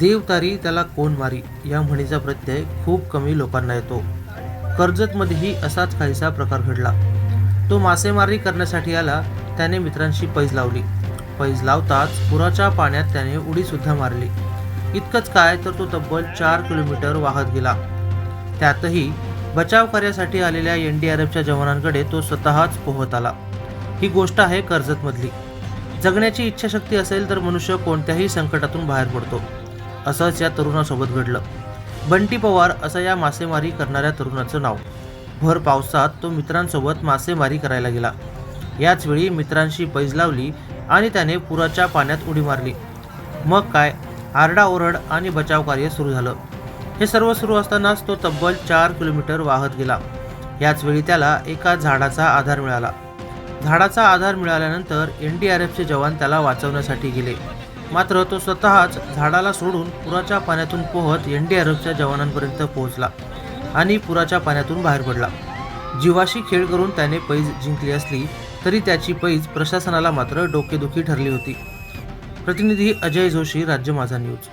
देवतारी त्याला कोण मारी या म्हणीचा प्रत्यय खूप कमी लोकांना येतो. कर्जतमध्येही असाच काहीसा प्रकार घडला. तो मासेमारी करण्यासाठी आला त्याने मित्रांशी पैज लावली. पैज लावताच पुराच्या पाण्यात त्याने उडीसुद्धा मारली. इतकंच काय तर तो तब्बल चार किलोमीटर वाहत गेला. त्यातही बचाव कार्यासाठी आलेल्या एन डी आर एफच्या जवानांकडे तो स्वतःच पोहत आला. ही गोष्ट आहे कर्जतमधली. जगण्याची इच्छाशक्ती असेल तर मनुष्य कोणत्याही संकटातून बाहेर पडतो. असंच या तरुणासोबत घडलं. बंटी पवार असं या मासेमारी करणाऱ्या तरुणाचं नाव. भर पावसात तो मित्रांसोबत मासेमारी करायला गेला. याचवेळी मित्रांशी पैज लावली आणि त्याने पुराच्या पाण्यात उडी मारली. मग काय? आरडाओरड आणि बचाव कार्य सुरू झालं. हे सर्व सुरू असतानाच तो तब्बल चार किलोमीटर वाहत गेला. याचवेळी त्याला एका झाडाचा आधार मिळाला. झाडाचा आधार मिळाल्यानंतर एन डी आर एफचे जवान त्याला वाचवण्यासाठी गेले. मात्र तो स्वतःच झाडाला सोडून पुराच्या पाण्यातून पोहत एन डी जवानांपर्यंत पोहोचला आणि पुराच्या पाण्यातून बाहेर पडला. जीवाशी खेळ करून त्याने पैज जिंकली असली तरी त्याची पैज प्रशासनाला मात्र डोकेदुखी ठरली होती. प्रतिनिधी अजय जोशी राज्य माझा न्यूज.